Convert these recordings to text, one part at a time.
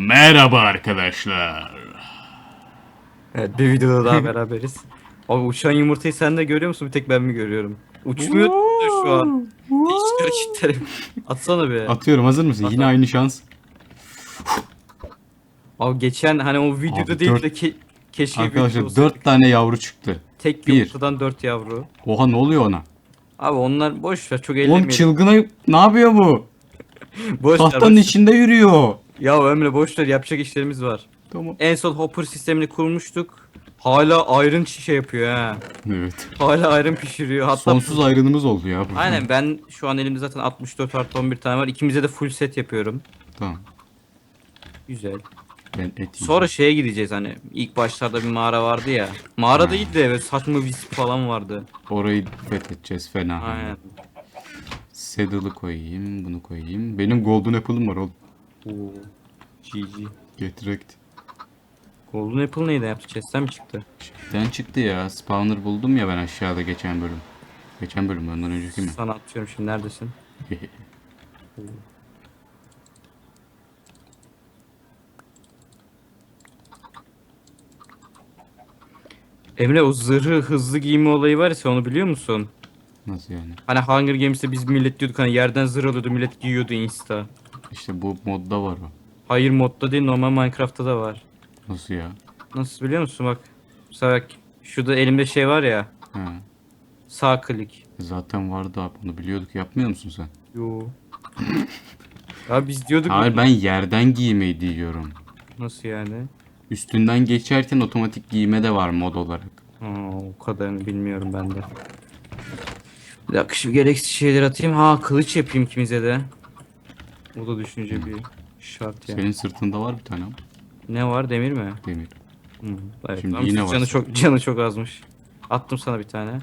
Merhaba arkadaşlar. Evet bir videoda daha beraberiz. Abi uçan yumurtayı sen de görüyor musun? Bir tek ben mi görüyorum? Uçmuyor da şu an. Hiç hareketlerim. Atsana be. Atıyorum hazır mısın? At, Yine aynı şans. Abi geçen hani o videoda Abi değil dört- de ke keşke Arkadaşlar olsaydı. 4 tane yavru çıktı. Tek bir. yumurtadan 4 yavru. Oha ne oluyor ona? Abi onlar boş ver çok Oğlum eğlenmeyelim. çılgına ne yapıyor bu? boş ver, Tahtanın boş- içinde yürüyor. Ya Emre boş ver yapacak işlerimiz var. Tamam. En son hopper sistemini kurmuştuk. Hala iron şişe yapıyor ha. Evet. Hala iron pişiriyor. Hatta Sonsuz ayrılığımız oldu ya. bu. Aynen ben şu an elimde zaten 64 artı 11 tane var. İkimize de full set yapıyorum. Tamam. Güzel. Ben et yiyeceğim. Sonra şeye gideceğiz hani ilk başlarda bir mağara vardı ya. Mağara değil de böyle saçma wisp falan vardı. Orayı fethedeceğiz fena. Aynen. Saddle'ı koyayım, bunu koyayım. Benim golden apple'ım var oğlum. Oo. GG. Get wrecked. Golden Apple neydi yaptı? Chest'ten mi çıktı? Şeyden çıktı ya. Spawner buldum ya ben aşağıda geçen bölüm. Geçen bölüm ondan önceki mi? Sana atıyorum şimdi neredesin? Emre o zırhı hızlı giyme olayı var ya sen onu biliyor musun? Nasıl yani? Hani Hunger Games'te biz millet diyorduk hani yerden zırh alıyordu millet giyiyordu insta. İşte bu modda var o. Hayır modda değil normal Minecraft'ta da var. Nasıl ya? Nasıl biliyor musun bak. Mesela şurada elimde şey var ya. Ha. Sağ klik. Zaten vardı abi onu biliyorduk. Yapmıyor musun sen? Yo. ya biz diyorduk. Hayır ben yerden giymeyi diyorum. Nasıl yani? Üstünden geçerken otomatik giyme de var mod olarak. Ha, o kadarını bilmiyorum ben de. Bir dakika şimdi gereksiz şeyler atayım. Ha kılıç yapayım ikimize de. O da düşünce bir şart yani. Senin sırtında var bir tane ama Ne var demir mi? demir. Hı, evet. Şimdi Ama yine canı var. çok canı çok azmış. Attım sana bir tane.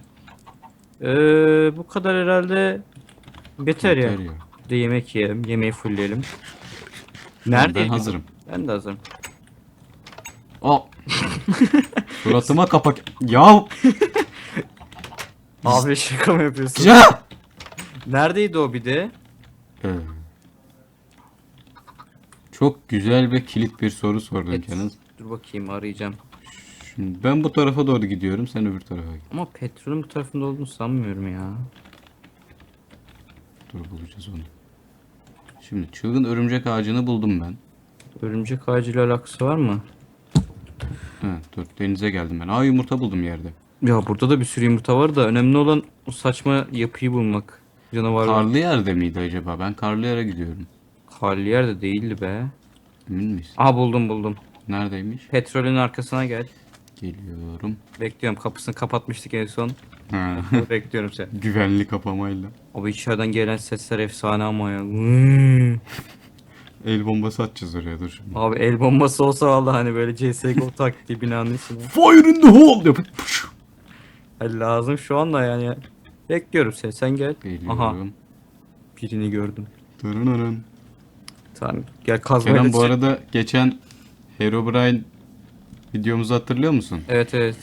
Ee, bu kadar herhalde beter ya. Yeter ya. Bir de yemek yiyelim. Yemeği fullleyelim. Nerede? Ben hazırım. Ben de hazırım. Aa. Suratıma kapak. Ya. Abi şaka mı yapıyorsun? Ya. Neredeydi o bir de? Ee, Çok güzel ve kilit bir soru sordun Evet. Kenan. Dur bakayım arayacağım. Şimdi ben bu tarafa doğru gidiyorum, sen öbür tarafa git. Ama petrolün bu tarafında olduğunu sanmıyorum ya. Dur bulacağız onu. Şimdi çılgın örümcek ağacını buldum ben. Örümcek ağacıyla alakası var mı? Ha, dur denize geldim ben. Aa yumurta buldum yerde. Ya burada da bir sürü yumurta var da önemli olan o saçma yapıyı bulmak. Canavarlar. Karlı yerde miydi acaba? Ben karlı yere gidiyorum. Karlı yer de değildi be. Emin miyiz? Aha buldum buldum. Neredeymiş? Petrolün arkasına gel. Geliyorum. Bekliyorum kapısını kapatmıştık en son. Ha, Bekliyorum sen. Güvenli kapamayla. Abi içeriden gelen sesler efsane ama ya. El bombası atacağız oraya dur şimdi. Abi el bombası olsa vallahi hani böyle CSGO taktiği binanın içine. Fire in the hole yapıp. Hani lazım şu anda yani. Bekliyorum seni sen gel. Aha Geliyorum. birini gördüm. Dırınırın. Tamam gel kazmayla Kenan bu çek- arada geçen Herobrine videomuzu hatırlıyor musun? Evet evet.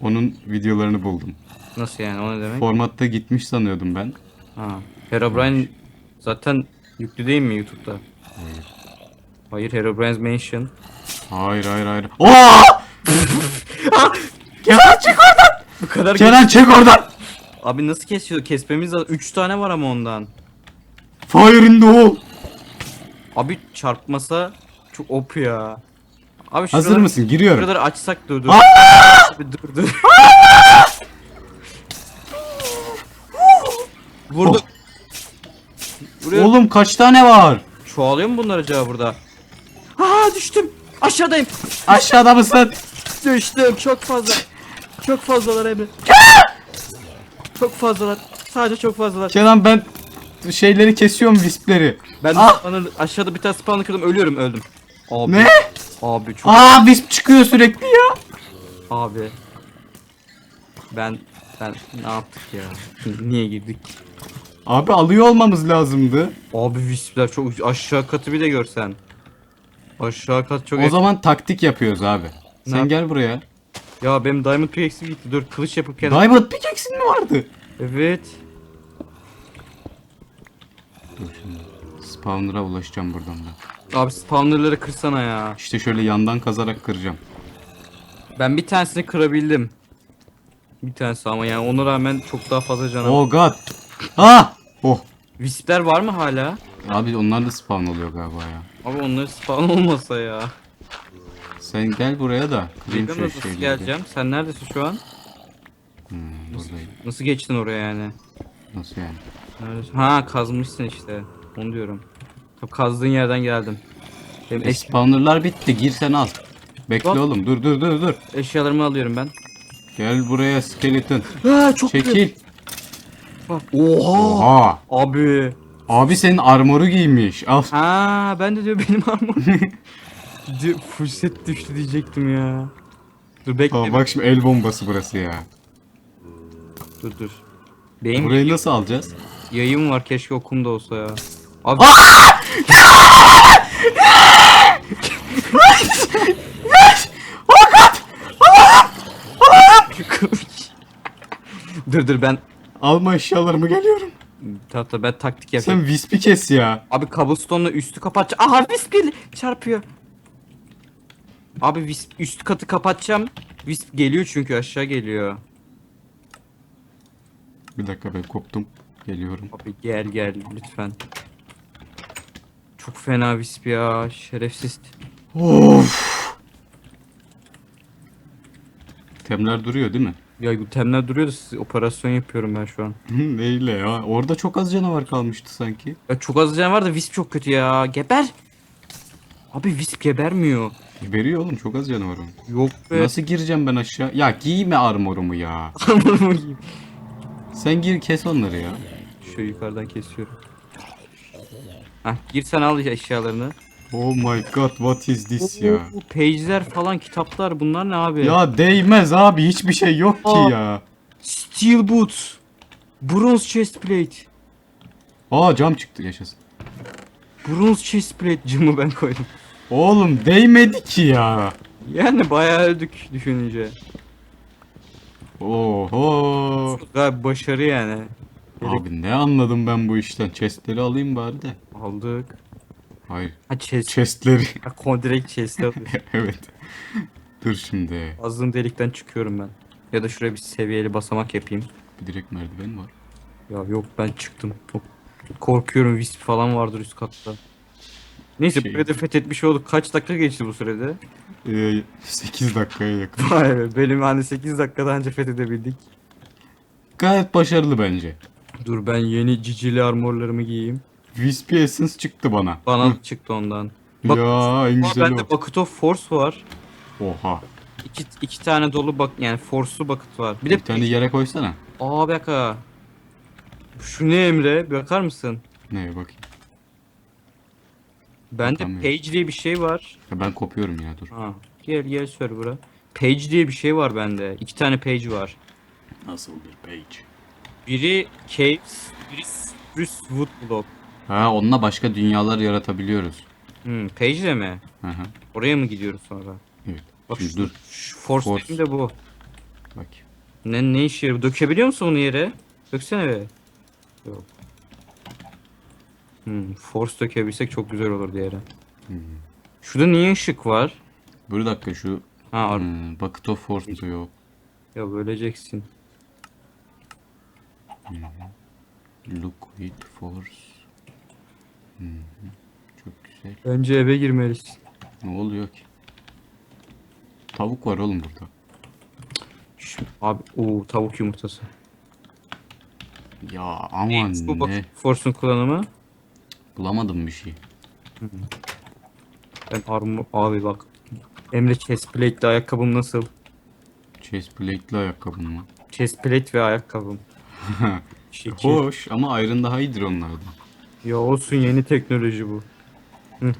Onun videolarını buldum. Nasıl yani o ne demek? Formatta gitmiş sanıyordum ben. Ha. Herobrine zaten yüklü değil mi YouTube'da? Hayır Herobrine's Mansion. Hayır hayır hayır. Aa! Kenan çık oradan. Bu kadar Kenan çek oradan. Abi nasıl kesiyor? Kesmemiz lazım. 3 tane var ama ondan. Fire in the hole. Abi çarpmasa çok op ya. Abi Hazır şuraları- mısın? Giriyorum. Şuraları açsak dur dur. Abi dur dur. Vurdum. Vuruyorum. Oğlum kaç tane var? Çoğalıyor mu bunlar acaba burada? Aa düştüm. Aşağıdayım. Aşağıda mısın? Düştüm. Çok fazla. Çok fazlalar Emre. çok fazlalar. Sadece çok fazlalar. Kenan ben şeyleri kesiyorum wispleri. Ben Ah! aşağıda bir tane spawner kırdım. Ölüyorum öldüm. Abi. Ne? Abi çok Aa wisp çıkıyor sürekli ya. abi. Ben ben ne yaptık ya? Niye girdik? Abi alıyor olmamız lazımdı. Abi wispler çok aşağı katı bir de görsen. Aşağı kat çok O zaman taktik yapıyoruz abi. Sen yap- gel buraya. Ya benim diamond pickaxe'im gitti. Dur kılıç yapıp kendim. Diamond pickaxe'in mi vardı? Evet. Dur şimdi. Spawner'a ulaşacağım buradan ben. Abi spawnerları kırsana ya. İşte şöyle yandan kazarak kıracağım. Ben bir tanesini kırabildim. Bir tanesi ama yani ona rağmen çok daha fazla canavar. Oh god. Ah! Oh. Wisp'ler var mı hala? Abi onlar da spawn oluyor galiba ya. Abi onları spawn olmasa ya. Sen gel buraya da. Kırayım Bilmiyorum şu nasıl şeyleri. geleceğim. Sen neredesin şu an? Hmm, buradayım. Nasıl geçtin oraya yani? Nasıl yani? Neredesin? Ha kazmışsın işte. Onu diyorum. Tabii kazdığın yerden geldim. Benim E, eş- spawnerlar bitti. Gir sen al. Bekle Bak. oğlum. Dur dur dur dur. eşyalarımı alıyorum ben. Gel buraya skeleton. Ha çok Çekil. Oha! Oha. Abi. Abi senin armoru giymiş. Al. Ha ben de diyor benim armor. Di- Full set düştü diyecektim ya. Dur bekle. Aa, bak şimdi el bombası burası ya. Dur dur. Benim Burayı nasıl alacağız? Yayım var keşke okumda olsa ya. Abi dur dur ben Alma eşyalarımı geliyorum. tahta ben taktik yapayım. Sen Wisp'i kes ya. Abi cobblestone'la üstü kapatacağım. Aha Wisp gel çarpıyor. Abi Wisp üst katı kapatacağım. Wisp geliyor çünkü aşağı geliyor. Bir dakika ben koptum. Geliyorum. Abi gel gel lütfen. Çok fena Wisp ya şerefsiz. Of. Temler duruyor değil mi? Ya bu temler duruyor da siz operasyon yapıyorum ben şu an. Neyle ya? Orada çok az canavar kalmıştı sanki. Ya çok az can var da Wisp çok kötü ya. Geber. Abi Wisp gebermiyor. Veriyor oğlum çok az canavar onun. Yok be. Nasıl gireceğim ben aşağı? Ya giyme armorumu ya. Sen gir kes onları ya. Şu yukarıdan kesiyorum. Hah gir sen al eşyalarını. Oh my god what is this ya? Oo, Page'ler falan kitaplar bunlar ne abi? Ya değmez abi hiçbir şey yok ki ya. Steel boots. Bronze chest plate. Aa cam çıktı yaşasın. Bronze chest plate camı ben koydum. Oğlum değmedi ki ya. Yani bayağı öldük düşününce. Oho. Gayet başarı yani. Abi ne anladım ben bu işten? Chestleri alayım bari de. Aldık. Hayır. Ha chest. Chestleri. Ha, kon- direkt chest alıyor. evet. Dur şimdi. Azdığım delikten çıkıyorum ben. Ya da şuraya bir seviyeli basamak yapayım. Bir direkt merdiven var. Ya yok ben çıktım. Çok korkuyorum wisp falan vardır üst katta. Neyse Şey- burayı da fethetmiş olduk. Kaç dakika geçti bu sürede? Ee, 8 dakikaya yakın. Vay be benim hani 8 dakikada önce fethedebildik. Gayet başarılı bence. Dur ben yeni cicili armorlarımı giyeyim. Wispy Essence çıktı bana. Bana çıktı ondan. Bak- ya en Aa, güzeli bende. Bucket of Force var. Oha. İki, iki tane dolu bak yani Force'lu bucket var. Bir Bir de tane yere koysana. Aa bir dakika. Şu ne Emre? Bakar mısın? Neye bakayım. Bende. Page diye bir şey var. Ya ben kopuyorum ya dur. Ha. Gel gel server'a. Page diye bir şey var bende. İki tane page var. Nasıl bir page? Biri Caves, biri Spruce Wood Block. Ha onunla başka dünyalar yaratabiliyoruz. Hmm, page de mi? Hı hı. Oraya mı gidiyoruz sonra? Evet. Bak Şimdi şu, dur. şu Force, Force. de bu. Bak. Ne, ne işe yarıyor? Dökebiliyor musun onu yere? Döksene be. Yok. Hmm, force dökebilsek çok güzel olur yere. Hmm. Şurada niye ışık var? Bir dakika şu Ha hmm, Bucket of Force yok. ya böleceksin. Liquid Force. Hı hı. Çok güzel. Önce eve girmelisin. Ne oluyor ki? Tavuk var oğlum burada. Şu, abi o tavuk yumurtası. Ya aman Bu bak ne? Force'un kullanımı. Bulamadım bir şey. Ben armor abi bak. Emre chestplate'li ayakkabım nasıl? Chest plate'li ayakkabın mı? Chestplate ve ayakkabım. Şekil. Hoş ama Iron daha iyidir onlardan. Ya olsun yeni teknoloji bu. Hı.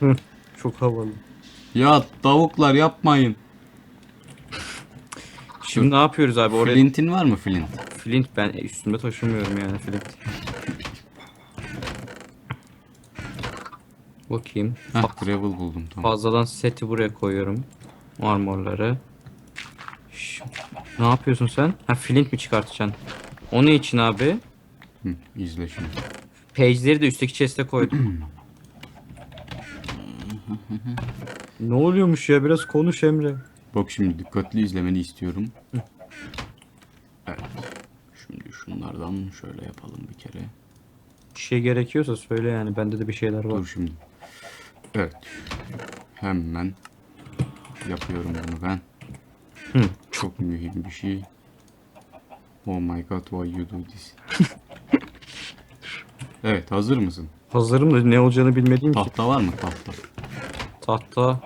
Hı. Çok havalı. Ya tavuklar yapmayın. Şimdi ne yapıyoruz abi? Oraya Flint'in var mı Flint? flint ben üstümde taşımıyorum yani flint. Bakayım. Heh gravel buldum tamam. Fazladan seti buraya koyuyorum. Armorları. Ne yapıyorsun sen? Ha flint mi çıkartacaksın? O ne için abi? Hı, izle şimdi. Page'leri de üstteki chest'e koydum. Ne oluyormuş ya biraz konuş Emre. Bak şimdi dikkatli izlemeni istiyorum. Evet. Şimdi şunlardan şöyle yapalım bir kere. Bir şey gerekiyorsa söyle yani bende de bir şeyler var. Dur şimdi. Evet. Hemen yapıyorum bunu ben. Hı. Çok mühim bir şey. Oh my god why you do this? evet hazır mısın? Hazırım da ne olacağını bilmediğim için. Tahta var mı tahta? Tahta.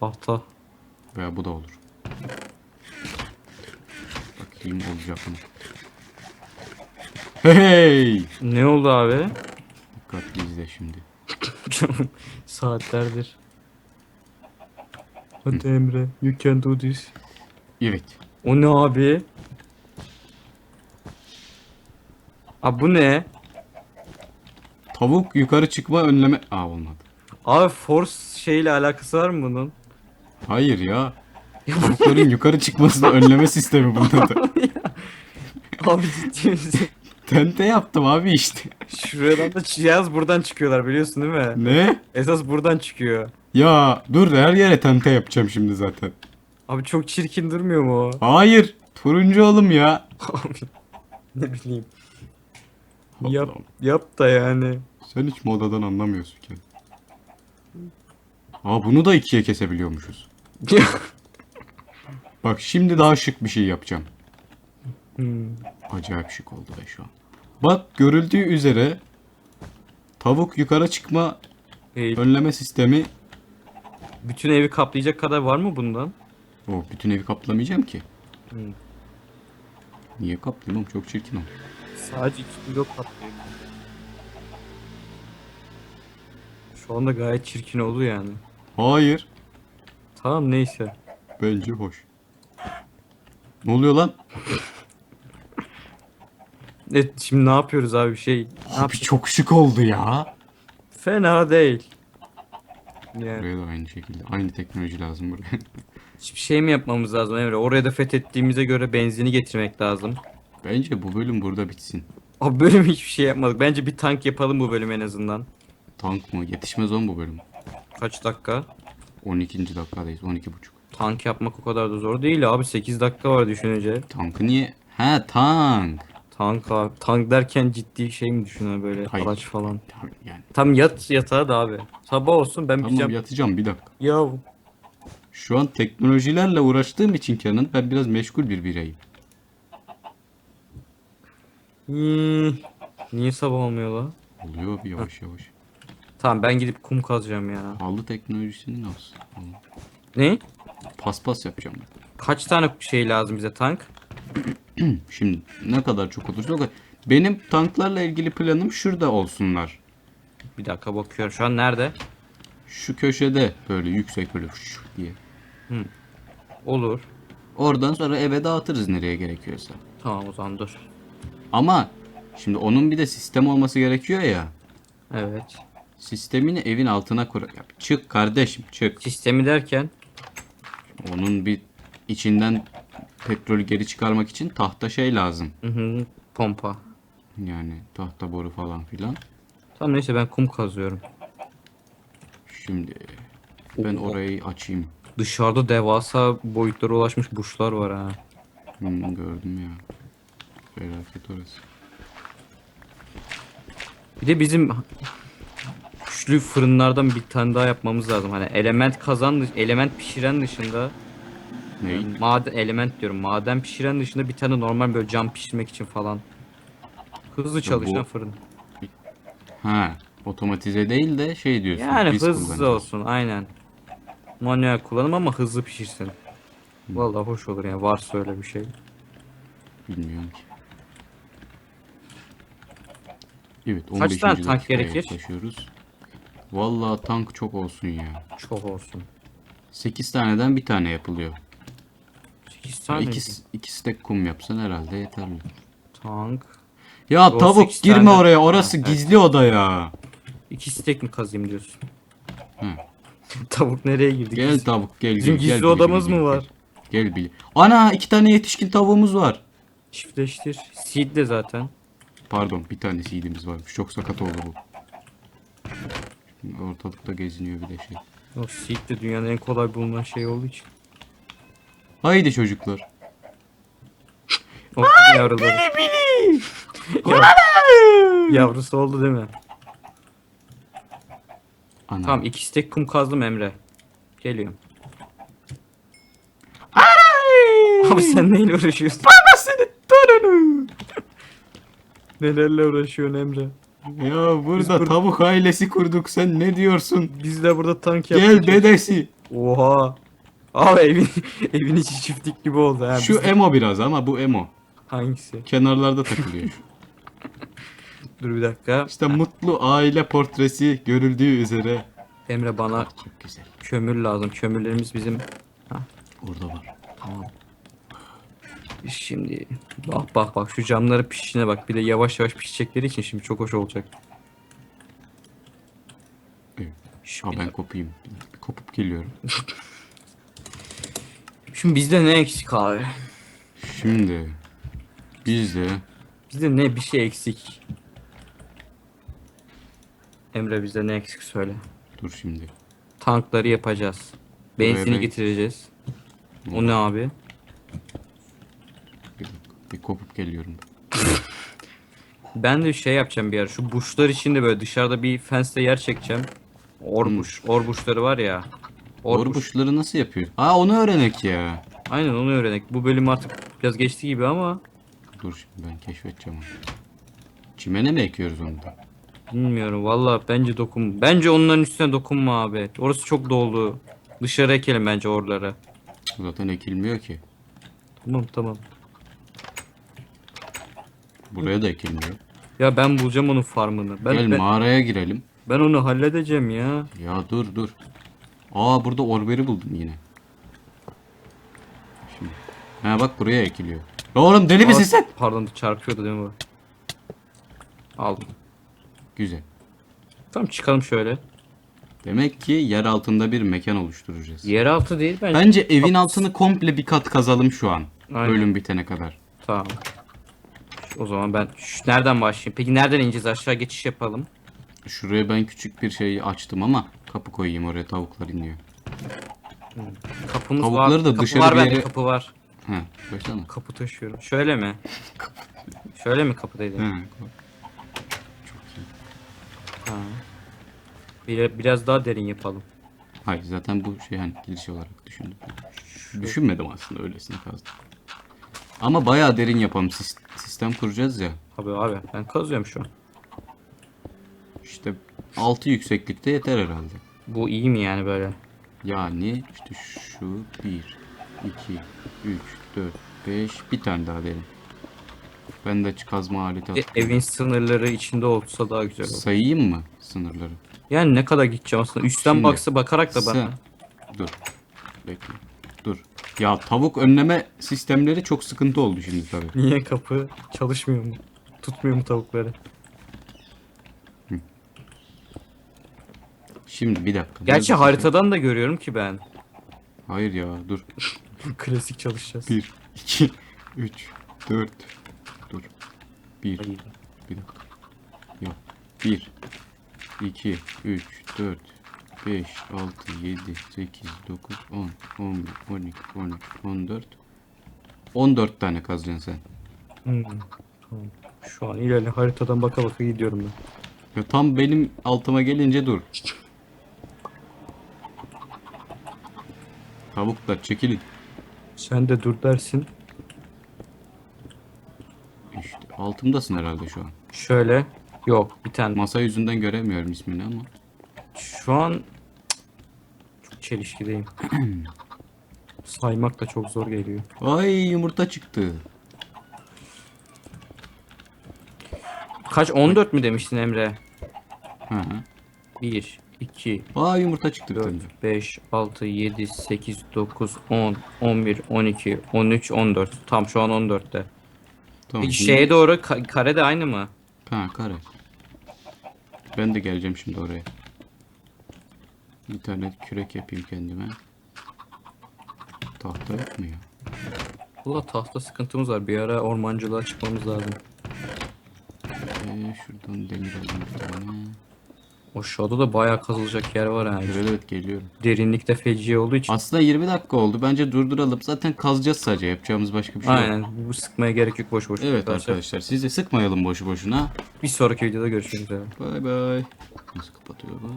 Tahta. Veya bu da olur. Bakayım olacak mı? Hey! Ne oldu abi? Dikkatli izle şimdi. Saatlerdir. Hadi Emre, you can do this. Evet. O ne abi? Abi bu ne? Tavuk yukarı çıkma önleme... Aa olmadı. Abi force şeyle alakası var mı bunun? Hayır ya. Tavukların yukarı çıkmasını önleme sistemi bunda da. Abi ciddi misin? Tente yaptım abi işte. Şuradan da cihaz buradan çıkıyorlar biliyorsun değil mi? Ne? Esas buradan çıkıyor. Ya dur her yere tente yapacağım şimdi zaten. Abi çok çirkin durmuyor mu o? Hayır. Turuncu oğlum ya. Abi ne bileyim. Yap, Allah'ım, yap da yani. Sen hiç modadan anlamıyorsun ki. Aa bunu da ikiye kesebiliyormuşuz. Bak şimdi daha şık bir şey yapacağım. Hmm. Acayip şık oldu be şu an. Bak görüldüğü üzere tavuk yukarı çıkma Hey, önleme sistemi bütün evi kaplayacak kadar var mı bundan? O bütün evi kaplamayacağım ki. Hmm. Niye kaplayayım oğlum çok çirkin o. Sadece iki blok kaplıyor. Şu anda gayet çirkin oldu yani. Hayır. Tamam neyse. Bence hoş. Ne oluyor lan? Evet şimdi ne yapıyoruz abi şey? Ne Abi çok şık oldu ya. Fena değil. Yani Buraya da aynı şekilde. Aynı teknoloji lazım buraya. hiçbir şey mi yapmamız lazım Emre? Oraya da fethettiğimize göre benzini getirmek lazım. Bence bu bölüm burada bitsin. Abi bölüm hiçbir şey yapmadık. Bence bir tank yapalım bu bölüm en azından. Tank mı? Yetişmez on bu bölüm. Kaç dakika? 12. dakikadayız. 12 buçuk. Tank yapmak o kadar da zor değil abi. 8 dakika var düşününce. Tankı niye? Ha tank. Tank abi. Tank derken ciddi şey mi düşünüyor böyle Hayır. araç falan. Tamam, Yani Tam yat yatağa da abi. Sabah olsun ben bir tamam cam... yatacağım bir dakika. Ya Şu an teknolojilerle uğraştığım için Canon ben biraz meşgul bir bireyim. Hmm. Niye sabah olmuyor la? Oluyor bir yavaş yavaş. Tamam ben gidip kum kazacağım ya. Halı teknolojisini nasıl? Ne? Paspas yapacağım. Kaç tane şey lazım bize tank? Şimdi ne kadar çok olursa o kadar. Benim tanklarla ilgili planım şurada olsunlar. Bir dakika bakıyorum. Şu an nerede? Şu köşede böyle yüksek böyle şu diye. Olur. Oradan sonra eve dağıtırız nereye gerekiyorsa. Tamam o zaman dur. Ama şimdi onun bir de sistem olması gerekiyor ya. Evet. Sistemini evin altına kur. Ya çık kardeşim çık. Sistemi derken Onun bir içinden petrolü geri çıkarmak için tahta şey lazım. hı hı, pompa. Yani tahta boru falan filan. Tamam neyse ben kum kazıyorum. Şimdi ben Oo. orayı açayım. Dışarıda devasa boyutlara ulaşmış buşlar var ha. Hmm, gördüm ya. Felaket orası. Bir de bizim güçlü fırınlardan bir tane daha yapmamız lazım. Hani element kazan element pişiren dışında Ne? maden element diyorum. Maden pişiren dışında bir tane normal böyle cam pişirmek için falan. Hızlı çalışan bu- fırın. Ha, otomatize değil de şey diyorsun. Yani biz hızlı kullanacağız. olsun aynen. Manuel kullanım ama hızlı pişirsin. Vallahi hoş olur yani varsa öyle bir şey. Bilmiyorum ki. Evet, 15. Kaç tane tank dakikaya gerekir? yaklaşıyoruz. Vallahi tank çok olsun ya. Çok olsun. 8 taneden bir tane yapılıyor. 8 Ya tane iki, iki stek kum yapsan herhalde yeterli. tank. Ya O tavuk sekiz girme tane- oraya orası Ha, evet. gizli oda ya. 2 stek mi kazayım diyorsun? Hı. Tavuk nereye girdi? Gel tavuk gel. Bizim gel, gizli gel, bili, odamız bili, mı gel. var? Gel bili. Ana iki tane yetişkin tavuğumuz var. Çiftleştir. Seed de zaten. Pardon bir tane seedimiz varmış. Çok sakat oldu bu. Ortalıkta geziniyor bir de şey. O seed de dünyanın en kolay bulunan şey olduğu için. Haydi çocuklar. O yavruları. Yavrusu oldu değil mi? Ana. Tamam iki stek kum kazdım Emre. Geliyorum. Abi sen neyle uğraşıyorsun? Babasını torunu. Nelerle uğraşıyorsun Emre? Ya burada burada- tavuk ailesi kurduk sen ne diyorsun? Biz de burada tank Gel yaptık. dedesi. Oha. Abi evin evin içi çiftlik gibi oldu ha. Şu Biz de- emo biraz ama bu emo. hangisi? Kenarlarda takılıyor. Dur bir dakika. İşte mutlu aile portresi görüldüğü üzere. Emre bana Çok güzel. kömür lazım. Kömürlerimiz bizim. Orada var. Tamam. Şimdi bak bak bak şu camları pişişine bak. Bir de yavaş yavaş pişecekleri için şimdi çok hoş olacak. Evet. Ha ben kopayım. Bir kopup geliyorum. Şimdi bizde ne eksik abi? Şimdi bizde Bizde ne bir şey eksik. Emre bizde ne eksik söyle. dur şimdi. Tankları yapacağız. Benzini ben- getireceğiz. O ne abi? Bir, dakika, bir kopup geliyorum. Ben de şey yapacağım bir yer. Şu buşlar için de böyle dışarıda bir fence'de yer çekeceğim. Orbuş. Orbuşları var ya. Orbuş. Orbuşları nasıl yapıyor? Aa onu öğrenek ya. Aynen onu öğrenek. Bu bölüm artık biraz geçti gibi ama Dur şimdi ben keşfedeceğim onu. Çimene mi ekiyoruz onu da? Bilmiyorum. Valla bence dokun. Bence onların üstüne dokunma abi. Orası çok dolu. Dışarı ekelim bence oraları. Zaten ekilmiyor ki. Tamam tamam. Buraya da ekilmiyor. Ya ben bulacağım onun farmını. Ben, Gel ben, mağaraya girelim. ben onu halledeceğim ya. Ya dur dur. Aa burada orberi buldum yine. Şimdi. Ha bak buraya ekiliyor. Ya Oğlum deli misin sen? Pardon çarpıyordu değil mi bu? Aldım. Güzel. Tamam çıkalım şöyle. Demek ki yer altında bir mekan oluşturacağız. Yeraltı değil bence. Bence evin altını komple bir kat kazalım şu an. Aynen. Ölüm bitene kadar. Tamam. O zaman ben Şş, nereden başlayayım? Peki nereden ineceğiz? Aşağı geçiş yapalım. Şuraya ben küçük bir şey açtım ama kapı koyayım oraya tavuklar iniyor. Kapımız Tavukları var. da kapı dışarı var bir bende yere- kapı var. Ha, başlama. Kapı taşıyorum. Şöyle mi? Şöyle mi kapıdaydı? Ha. Ha. Bir, biraz daha derin yapalım. Hayır zaten bu şey hani giriş olarak düşündüm. Düşünmedim aslında öylesine kazdım. Ama bayağı derin yapalım. Sis- Sistem kuracağız ya. Abi abi ben kazıyorum şu an. İşte 6 yükseklikte yeter herhalde. Bu iyi mi yani böyle? Yani işte şu 1, 2, 3, 4, 5 bir tane daha derin. Ben de kazma aleti E, evin sınırları içinde olsa daha güzel olur. Sayayım mı sınırları? Yani ne kadar gideceğim aslında? Üstten Şimdi, baksa bakarak da Sen- bana. Dur. Bekle. Dur. Ya tavuk önleme sistemleri çok sıkıntı oldu şimdi tabii. Niye kapı çalışmıyor mu? Tutmuyor mu tavukları? Şimdi bir dakika. Gerçi Neredesin haritadan da görüyorum ki ben. Hayır ya dur. Klasik çalışacağız. 1, 2, 3, 4. Dur. 1, Hayır. bir dakika. Yok. 1, 2, 3, 4, 5, 6, 7, 8, 9, 10, 11, 12, 13, 14. 14 tane kazacaksın sen. Hmm, tamam. Şu an ilerle haritadan baka baka gidiyorum ben. Ya tam benim altıma gelince dur. Tavuklar çekilin. Sen de dur dersin. İşte altımdasın herhalde şu an. Şöyle. Yok bir tane. Masa yüzünden göremiyorum ismini ama. Şu an çok çelişkideyim. Saymak da çok zor geliyor. Ay yumurta çıktı. Kaç 14 mü demiştin Emre? Hı hı. 1 2 Aa yumurta çıktı bir 4 tane. 5 6 7 8 9 10 11 12 13 14. Tam şu an 14'te. Tamam. Peki şimdi- şeye doğru ka- kare de aynı mı? Ha kare. Ben de geleceğim şimdi oraya. Bir tane kürek yapayım kendime. Tahta yok mu ya? Valla tahta sıkıntımız var. Bir ara ormancılığa çıkmamız lazım. Ee, şuradan demir alayım bir tane. Aşağıda da bayağı kazılacak yer var ha. Evet evet geliyorum. Derinlikte feci olduğu için. Aslında 20 dakika oldu. Bence durduralım. Zaten kazacağız sadece. Yapacağımız başka bir şey yok. Aynen. Bu sıkmaya gerek yok boş boş. Evet Arkadaşlar, arkadaşlar. Siz de sıkmayalım boşu boşuna. Bir sonraki videoda görüşmek üzere. Bay bay. Nasıl kapatıyor bu?